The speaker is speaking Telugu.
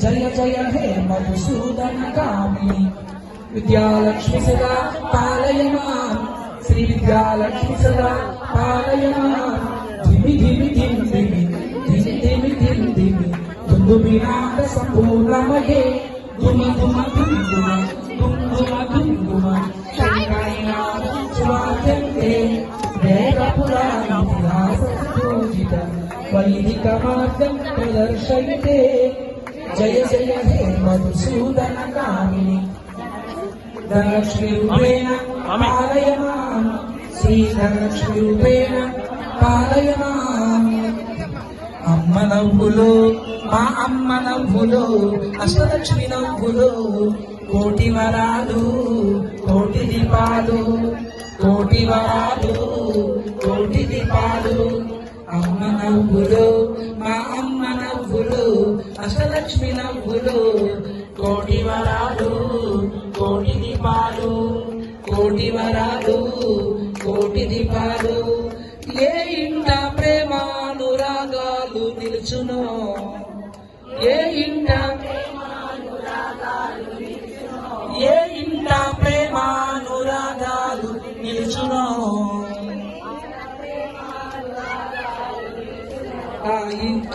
जय जय हे मधुसूदन कामिनी विद्यालक्ष्मी सदा पालय श्री विद्यालक्ष्मी सदा पालय माँ धिमि धिमि, धिम धिमि धिम धिमि धिम, धिमि। धुंधुमिनाद सम्पूर्ण महे। धुम धुम धुम धुम। వైదిక మార్గం ప్రదర్శయితే. జయ జయ హే మధుసూదన కామిని. ధనలక్ష్మి రూపేణ పాలయ మాం శ్రీ ధనలక్ష్మి రూపేణ పాలయ మాం అమ్మ నవ్వులు మా అమ్మ నవ్వులు అష్టలక్ష్మి నవ్వులు. కోటి వరాలు కోటి దీపాలు కోటి వరాలు కోటి దీపాలు. అమ్మ నవ్వులు మా అమ్మ నవ్వులు అష్టలక్ష్మి నవ్వులు కోటి వరాలు కోటి దీపాలు కోటి వరాలు కోటి దీపాలు. ఏ ఇంట ప్రేమానురాగాలు నిలుచునో ఏ ఇంట Então...